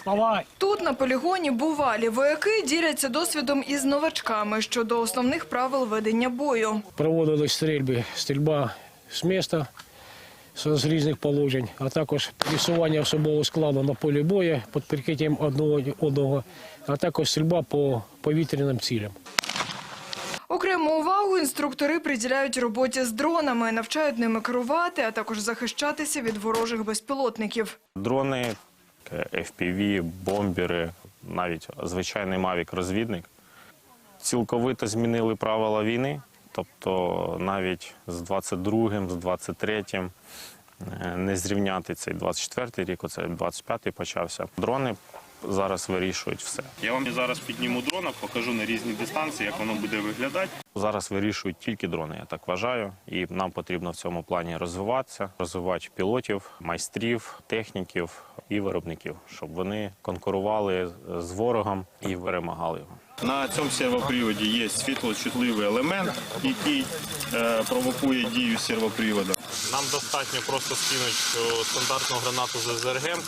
Вставай! Тут на полігоні бувалі вояки діляться досвідом із новачками щодо основних правил ведення бою. Проводились стрільби, стрільба з міста з різних положень, а також пересування особового складу на полі бою під прикриттям одного одного, а також стрільба по повітряним цілям. Окрему увагу інструктори приділяють роботі з дронами, навчають ними керувати, а також захищатися від ворожих безпілотників. Дрони, FPV, бомбери, навіть звичайний Mavic-розвідник цілковито змінили правила війни. Тобто навіть з 22-м, з 23-м е, не зрівняти цей 24-й рік, оце 25-й почався. Дрони зараз вирішують все. Я вам зараз підніму дрона, покажу на різні дистанції, як воно буде виглядати. Зараз вирішують тільки дрони, я так вважаю. І нам потрібно в цьому плані розвиватися, розвивати пілотів, майстрів, техніків і виробників, щоб вони конкурували з ворогом і перемагали його. На цьому сервоприводі є світлочутливий елемент, який е, провокує дію сервоприводу. Нам достатньо просто скинути стандартну гранату з ЗРГМ,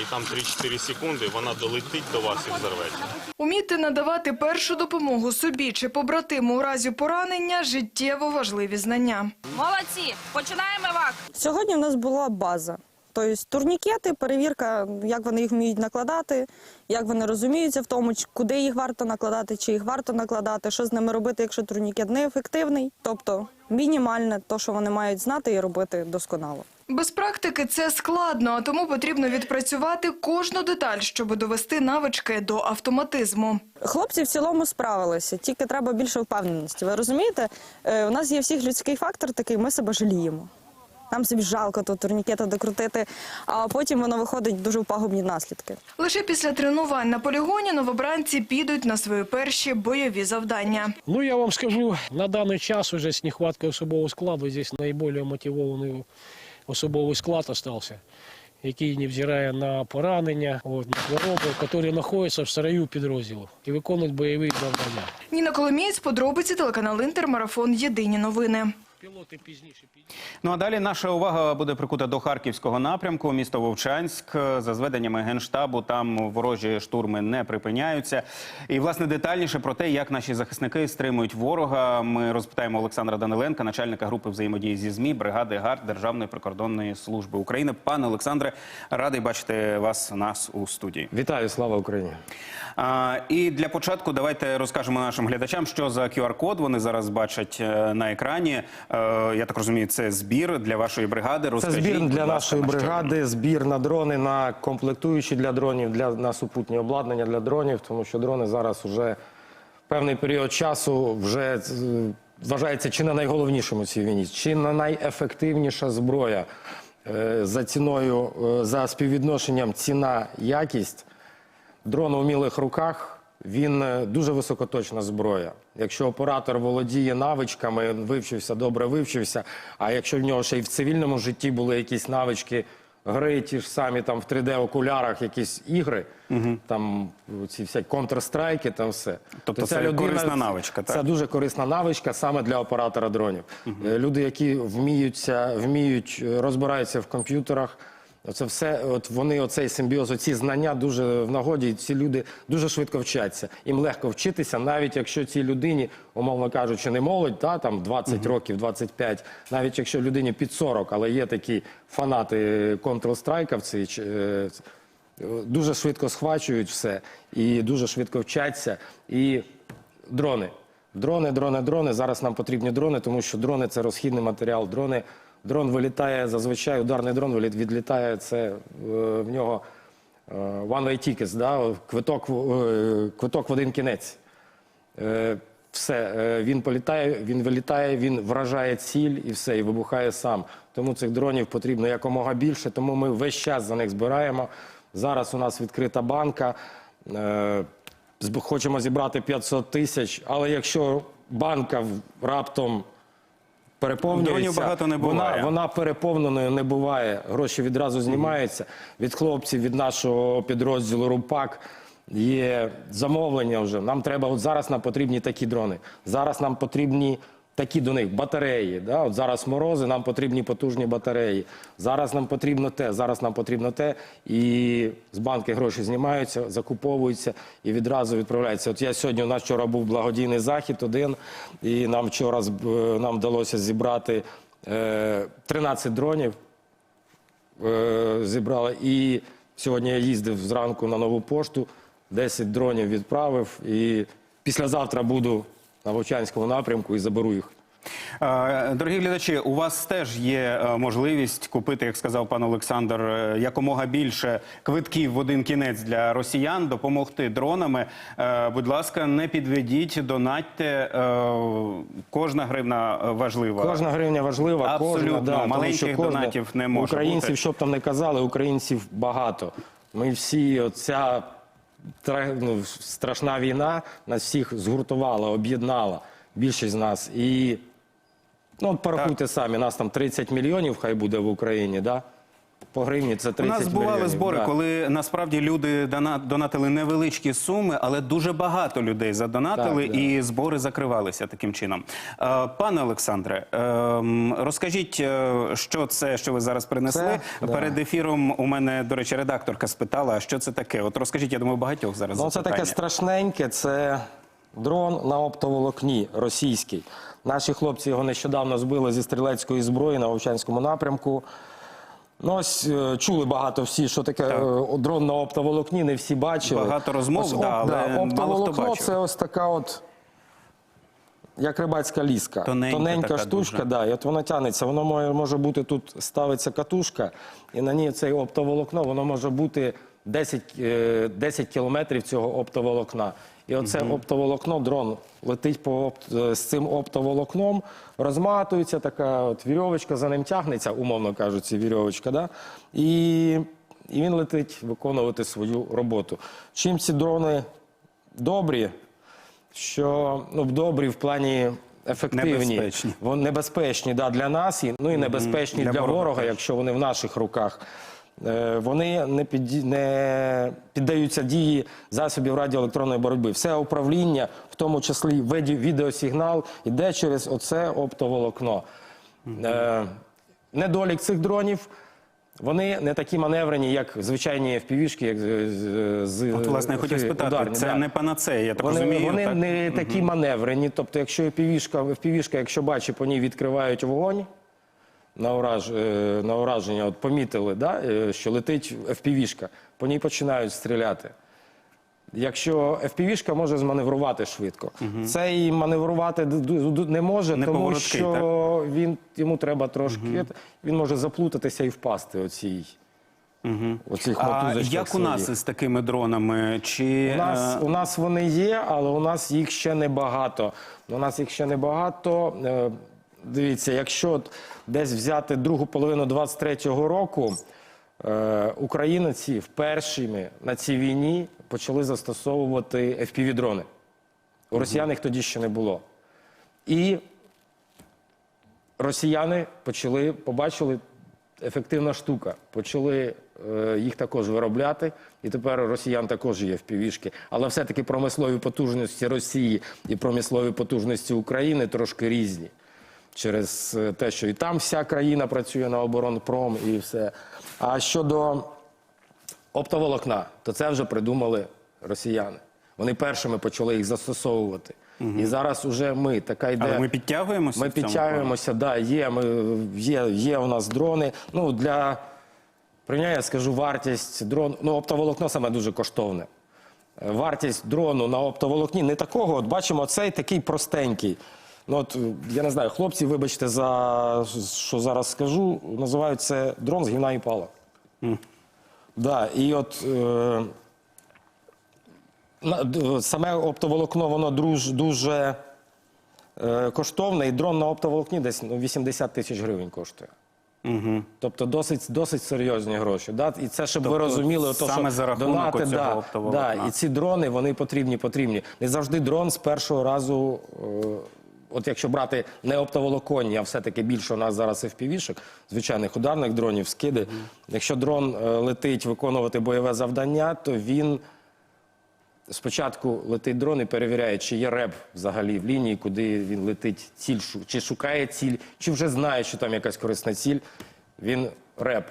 і там 3-4 секунди вона долетить до вас і взорветься. Уміти надавати першу допомогу собі чи побратиму у разі поранення – життєво важливі знання. Молодці, починаємо вак. Сьогодні в нас була база. Тобто турнікети, перевірка, як вони їх вміють накладати, як вони розуміються в тому, куди їх варто накладати, чи їх варто накладати, що з ними робити, якщо турнікет неефективний. Тобто мінімальне, то, що вони мають знати і робити досконало. Без практики це складно, а тому потрібно відпрацювати кожну деталь, щоб довести навички до автоматизму. Хлопці в цілому справилися, тільки треба більше впевненості. Ви розумієте, Е, у нас є всіх людський фактор такий, ми себе жаліємо. Нам собі жалко того турнікета докрутити, а потім воно виходить дуже в пагубні наслідки. Лише після тренувань на полігоні новобранці підуть на свої перші бойові завдання. Ну, я вам скажу, на даний час уже з нехваткою особового складу здесь наиболее мотивований особовий склад остався, який, невзирає на поранення, от, на хвороби, які знаходяться в сараю підрозділу і виконують бойові завдання. Ніна Коломієць, подробиці, телеканал Інтермарафон «Єдині новини». Пілоти пізніше підійдуть. Ну а далі наша увага буде прикута до харківського напрямку, місто Вовчанськ. За зведеннями генштабу, там ворожі штурми не припиняються. І власне детальніше про те, як наші захисники стримують ворога. Ми розпитаємо Олександра Даниленка, начальника групи взаємодії зі змі бригади ГАРД Державної прикордонної служби України. Пане Олександре, радий бачити вас нас у студії. Вітаю, слава Україні! А, і для початку давайте розкажемо нашим глядачам, що за QR-код вони зараз бачать е, на екрані. Е, я так розумію, це збір для вашої бригади. Це збір для нашої на бригади, збір на дрони, на комплектуючі для дронів, для на супутні обладнання для дронів, тому що дрони зараз вже певний період часу вже е, вважається чи не найголовнішим у цій війні, чи не найефективніша зброя Е, за ціною, за співвідношенням ціна якість. Дрон у вмілих руках він е, дуже високоточна зброя. Якщо оператор володіє навичками, вивчився, добре вивчився. А якщо в нього ще й в цивільному житті були якісь навички, гри, ті ж самі там в 3D-окулярах, якісь ігри, там ці всякі контрстрайки, там все. Тобто То це корисна навичка, так? Це дуже корисна навичка саме для оператора дронів. Е, Люди, які вміються, вміють, е, розбираються в комп'ютерах. Це все, от вони, оцей симбіоз, оці знання дуже в нагоді. Ці люди дуже швидко вчаться. Їм легко вчитися, навіть якщо цій людині, умовно кажучи, не молодь, та, там 20 років, 25, навіть якщо людині під 40, але є такі фанати контрстрайківці, ч- е, дуже швидко схвачують все і дуже швидко вчаться. І дрони. Дрони, дрони, дрони. Зараз нам потрібні дрони, тому що дрони це розхідний матеріал. Дрони, дрон вилітає зазвичай, ударний дрон відлітає. Це е, в нього е, one way tickets, да? квиток, е, квиток в один кінець. Все, він політає, він вилітає, він вражає ціль і все, і вибухає сам. Тому цих дронів потрібно якомога більше, тому ми весь час за них збираємо. Зараз у нас відкрита банка. Хочемо зібрати 500 тисяч, але якщо банка раптом переповнюється, багато не буває. Вона, вона переповненою не буває. Гроші відразу знімаються. Від хлопців, від нашого підрозділу РУПАК є замовлення вже. Нам треба, от зараз нам потрібні такі дрони. Зараз нам потрібні такі до них батареї. Да? От зараз морози, нам потрібні потужні батареї. Зараз нам потрібно те, зараз нам потрібно те. І з банки гроші знімаються, закуповуються і відразу відправляються. От я сьогодні, у нас вчора був благодійний захід один, і нам вчора нам вдалося зібрати е, 13 дронів е, зібрали. І сьогодні я їздив зранку на нову пошту, 10 дронів відправив. І післязавтра буду на Вовчанському напрямку і заберу їх. Е, Дорогі глядачі, у вас теж є е, можливість купити, як сказав пан Олександр, е, якомога більше квитків в один кінець для росіян, допомогти дронами. Будь ласка, не підведіть, донатьте. Кожна гривна важлива. Кожна гривня важлива, Абсолютно. кожна, да, Маленьких кожна, донатів не може Українців, бути. щоб там не казали, українців багато. Ми всі, оця ну, страшна війна нас всіх згуртувала, об'єднала, більшість з нас. І ну, от порахуйте самі, нас там 30 мільйонів хай буде в Україні, да? По гривні це 30 У нас бували мільйонів. збори, да. коли насправді люди донатили невеличкі суми, але дуже багато людей задонатили, Так, да. і збори закривалися таким чином. Е, Пане Олександре, ем, розкажіть, е, що це, що ви зараз принесли. Це, да. Перед ефіром у мене, до речі, редакторка спитала, що це таке. От розкажіть, я думаю, багатьох зараз Ну, це таке страшненьке. Це дрон на оптоволокні російський. Наші хлопці його нещодавно збили зі стрілецької зброї на Вовчанському напрямку. Ну, ось е, чули багато всі, що таке е, дрон на оптоволокні, не всі бачили. Багато розмов, Ось, да, але мало хто оптоволокно бачив. це ось така от. Як рибацька ліска. Тоненька Тоненька така штучка, дуже. да, і от воно тягнеться. Воно може, може бути тут ставиться катушка, і на ній цей оптоволокно, воно може бути 10, е, 10 кілометрів цього оптоволокна. І оце оптоволокно, дрон летить по опт, е, з цим оптоволокном, розматується така от вірьовочка, за ним тягнеться, умовно кажучи, вірьовочка, да? і, і він летить виконувати свою роботу. Чим ці дрони добрі? що ну, добрі в плані ефективні. Небезпечні. Вони небезпечні да, для нас, і, ну і небезпечні Для для, ворога ворога, якщо вони в наших руках. Е, Вони не, підді- не піддаються дії засобів радіоелектронної боротьби. Все управління, в тому числі відеосигнал, йде через оце оптоволокно. Е, Недолік цих дронів. Вони не такі маневрені, як звичайні FPV-шки, як з- От, власне, я хотів спитати, ударні, це да. не панацея, я так Вони, розумію. вони так? не такі маневрені. Тобто, якщо FPV-шка, FPV-шка, якщо бачить, по ній відкривають вогонь на, ураж, е, на ураження, от помітили, да, е, що летить FPV-шка, по ній починають стріляти. Якщо FPV-шка може зманеврувати швидко, це і маневрувати не може, Не тому поворотки, що він, йому треба трошки, він може заплутатися і впасти оцій. Оцих А як у нас із такими дронами? Чи У нас, е, у нас вони є, але у нас їх ще небагато. У нас їх ще небагато. Дивіться, якщо десь взяти другу половину 23-го року, е, українці впершими на цій війні почали застосовувати FPV-дрони. У росіян їх тоді ще не було. І росіяни почали, побачили ефективна штука. Почали е, їх також виробляти, і тепер росіян також є впівішки. Але все-таки промислові потужності Росії і промислові потужності України трошки різні. Через е, те, що і там вся країна працює на оборонпром і все. А щодо оптоволокна, то це вже придумали росіяни. Вони першими почали їх застосовувати. І зараз уже ми така йде. але ми підтягуємося? Ми підтягуємося, да, є, ми, є, є у нас дрони. Ну, для порівняння я скажу вартість дрону. Ну, оптоволокно саме дуже коштовне. Е, Вартість дрону на оптоволокні не такого. От бачимо, цей такий простенький. Ну, от, я не знаю, хлопці, вибачте, за що зараз скажу, називають це дрон з гівна і палок. Да, і от е, саме оптоволокно, воно друж, дуже е, коштовне, і дрон на оптоволокні десь ну, 80 тисяч гривень коштує. Угу. Тобто досить, досить серйозні гроші. Да? І це, щоб ви Тобто розуміли, то, саме що за донати, да, да, і ці дрони, вони потрібні, потрібні. Не завжди дрон з першого разу, е, от якщо брати не оптоволоконні, а все-таки більше у нас зараз FPV-шок, звичайних ударних дронів, скиди. Якщо дрон е, летить виконувати бойове завдання, то він спочатку летить дрон і перевіряє, чи є реп взагалі в лінії, куди він летить ціль, чи шукає ціль, чи вже знає, що там якась корисна ціль. Він реп.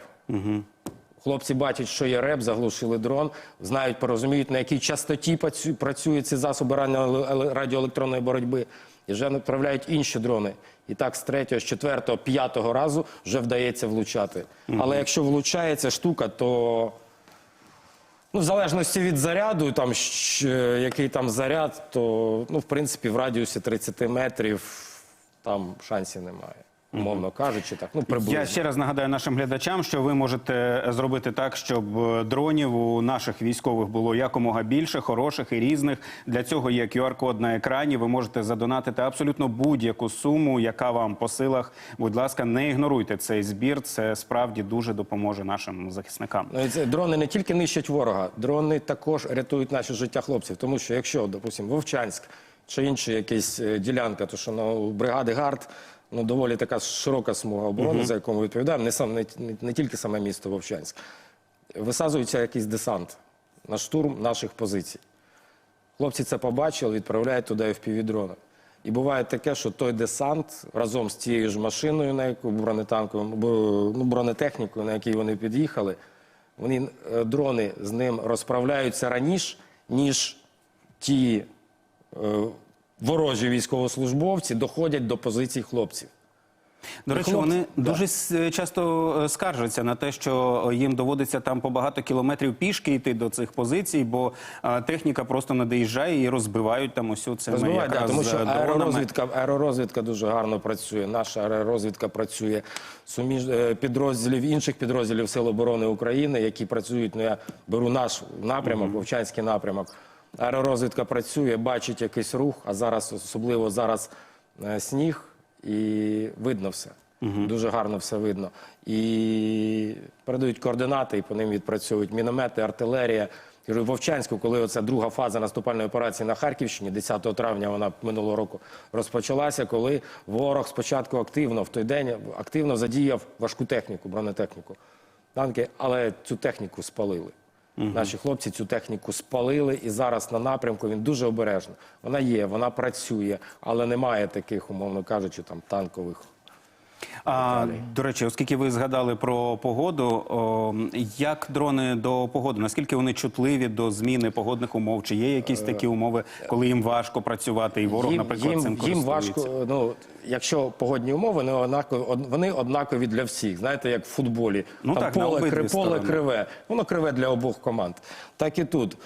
Хлопці бачать, що є реп, заглушили дрон, знають, порозуміють, на якій частоті працюють ці засоби радіо- радіоелектронної боротьби. І вже направляють інші дрони. І так з третього, з четвертого, п'ятого разу вже вдається влучати. Але якщо влучається штука, то ну, в залежності від заряду, там, щ- який там заряд, то ну, в принципі в радіусі 30 метрів там шансів немає. Умовно кажучи, так. Ну, приблизно. Я ще раз нагадаю нашим глядачам, що ви можете зробити так, щоб е, дронів у наших військових було якомога більше, хороших і різних. Для цього є QR-код на екрані. Ви можете задонатити абсолютно будь-яку суму, яка вам по силах. Будь ласка, не ігноруйте цей збір. Це справді дуже допоможе нашим захисникам. Ну, дрони не тільки нищать ворога, дрони також рятують наше життя хлопців. Тому що якщо, допустимо, Вовчанськ чи інша якась е, ділянка, то що ну, бригади ГАРД ну, доволі така широка смуга оборони, за яку ми відповідаємо, не, сам, не, не, не тільки саме місто Вовчанськ. Висаджується якийсь десант на штурм наших позицій. Хлопці це побачили, відправляють туди FPV-дрони. І буває таке, що той десант разом з тією ж машиною, на яку ну, бронетехнікою, на якій вони під'їхали, вони е, дрони з ним розправляються раніше, ніж ті е, ворожі військовослужбовці доходять до позицій хлопців. До речі, хлопці, вони да. дуже часто е, скаржаться на те, що їм доводиться там по багато кілометрів пішки йти до цих позицій, бо е, техніка просто не доїжджає і розбивають там усю цими Розбивають, да, тому що е, аеророзвідка, аеророзвідка дуже гарно працює. Наша аеророзвідка працює суміж підрозділів інших підрозділів Сил оборони України, які працюють. Ну я беру наш напрямок, Вовчанський напрямок. Аеророзвідка працює, бачить якийсь рух, а зараз особливо зараз е, сніг, і видно все. Дуже гарно все видно. І передають координати, і по ним відпрацьовують міномети, артилерія. Кажу, в Вовчанську, коли оця друга фаза наступальної операції на Харківщині, 10 травня вона минулого року розпочалася, коли ворог спочатку активно в той день активно задіяв важку техніку, бронетехніку, танки, але цю техніку спалили. Наші хлопці цю техніку спалили, і зараз на напрямку він дуже обережно. Вона є, вона працює, але немає таких, умовно кажучи, там танкових. А, до речі, оскільки ви згадали про погоду, о, як дрони до погоди? Наскільки вони чутливі до зміни погодних умов? Чи є якісь такі умови, коли їм важко працювати, і ворог, наприклад, їм, цим їм користується? важко. Ну якщо погодні умови, вони однакові, вони однакові для всіх. Знаєте, як в футболі, Ну там так, поле, кри- поле криве. Воно криве для обох команд. Так і тут.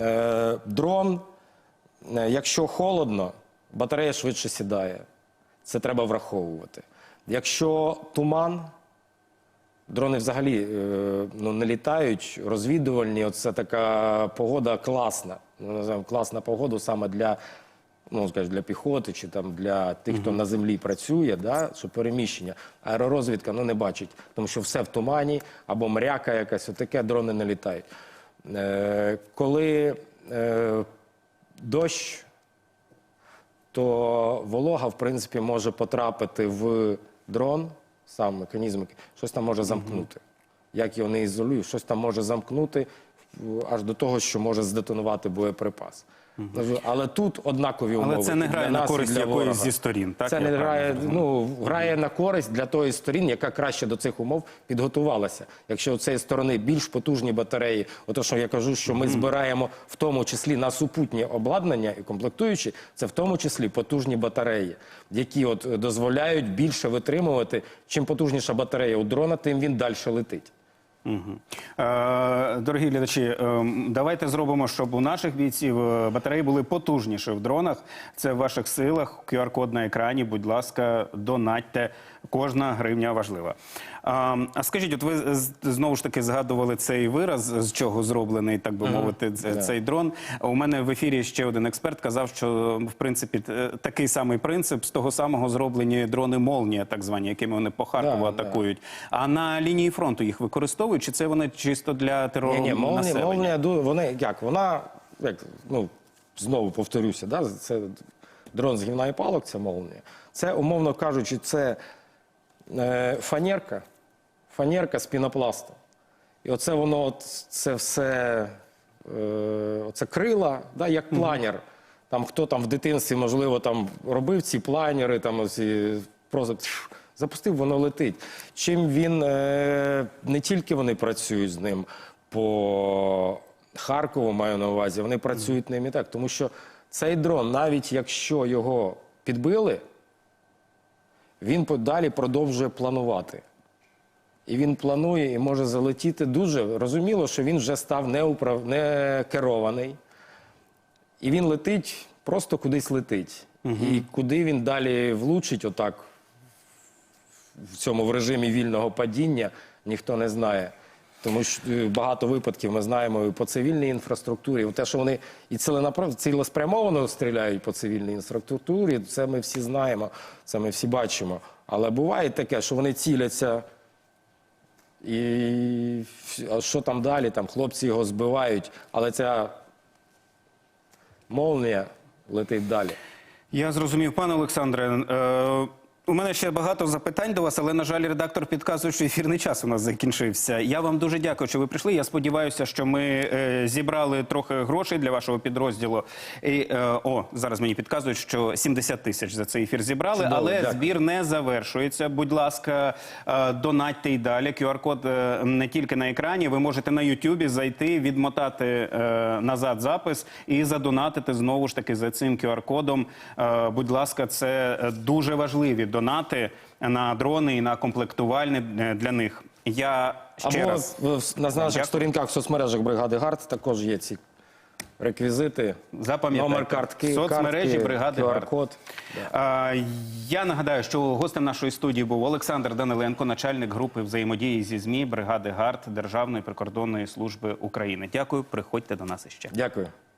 Е, дрон, е, якщо холодно, батарея швидше сідає. Це треба враховувати. Якщо туман, Дрони взагалі е, ну, не літають, розвідувальні. Оце така погода класна. Ми називаємо класна погода саме для, ну, скажімо, для піхоти чи там для тих, хто на землі працює, да, що переміщення. Аеророзвідка ну, не бачить, тому що все в тумані або мряка якась, отаке дрони не літають. Е, коли е, дощ, то волога, в принципі, може потрапити в дрон, сам механізм, щось там може замкнути. Як його не ізолюю, щось там може замкнути аж до того, що може здетонувати боєприпас. Але тут однакові умови. Але це не грає на користь для якоїсь зі сторін. Так Це не грає, ну, грає на користь для тої сторін, яка краще до цих умов підготувалася. Якщо у цієї сторони більш потужні батареї, ото що я кажу, що ми збираємо в тому числі на супутнє обладнання і комплектуючі, це в тому числі потужні батареї, які от е, дозволяють більше витримувати. Чим потужніша батарея у дрона, тим він далі летить. Е, Дорогі глядачі, е, давайте зробимо, щоб у наших бійців е, батареї були потужніші в дронах. Це в ваших силах. QR-код на екрані. Будь ласка, донатьте. Кожна гривня важлива. А, а скажіть, от ви знову ж таки згадували цей вираз, з чого зроблений, так би мовити, цей дрон. У мене в ефірі ще один експерт казав, що в принципі такий самий принцип з того самого зроблені дрони Молнія, так звані, якими вони по Харкову атакують. А на лінії фронту їх використовують, чи це вони чисто для терору Ні, ні, молнія, молнія, вони як? Вона, як, ну, знову повторюся, да, це дрон з гівна і палок, це молнія. Це, умовно кажучи, це фанерка, фанерка з пінопласту. І оце воно, це все е, оце крила, да, як планер. Там хто там в дитинстві, можливо, там робив ці планери, там оці, просто запустив, воно летить. Чим він е, не тільки вони працюють з ним по Харкову, маю на увазі, вони працюють ним і так. Тому що цей дрон, навіть якщо його підбили, він подалі продовжує планувати. І він планує і може залетіти дуже. Розуміло, що він вже став неуправ... некерований. І він летить, просто кудись летить. І куди він далі влучить, отак, в цьому в режимі вільного падіння, ніхто не знає. Тому що е, багато випадків ми знаємо і по цивільній інфраструктурі. Те, що вони і ціленаправ... цілеспрямовано стріляють по цивільній інфраструктурі, це ми всі знаємо, це ми всі бачимо. Але буває таке, що вони ціляться. І а що там далі? Там хлопці його збивають, але ця молнія летить далі. Я зрозумів, пане Олександре. Е, у мене ще багато запитань до вас, але на жаль, редактор підказує, що ефірний час у нас закінчився. Я вам дуже дякую, що ви прийшли. Я сподіваюся, що ми е, зібрали трохи грошей для вашого підрозділу. І, е, о, зараз мені підказують, що 70 тисяч за цей ефір зібрали, Чудово, але дякую. збір не завершується. Будь ласка, е, донатьте й далі. QR-код е, не тільки на екрані. Ви можете на Ютубі зайти, відмотати е, назад запис і задонатити знову ж таки за цим QR-кодом. Е, Будь ласка, це е, дуже важливі донати на дрони і на комплектувальні е, для них. Я ще Або раз на наших Дякую. сторінках в соцмережах бригади ГАРД також є ці реквізити. Номер картки, Соцмережі картки, бригади. QR-код. А, Я нагадаю, що гостем нашої студії був Олександр Даниленко, начальник групи взаємодії зі ЗМІ бригади ГАРД Державної прикордонної служби України. Дякую, приходьте до нас іще. Дякую.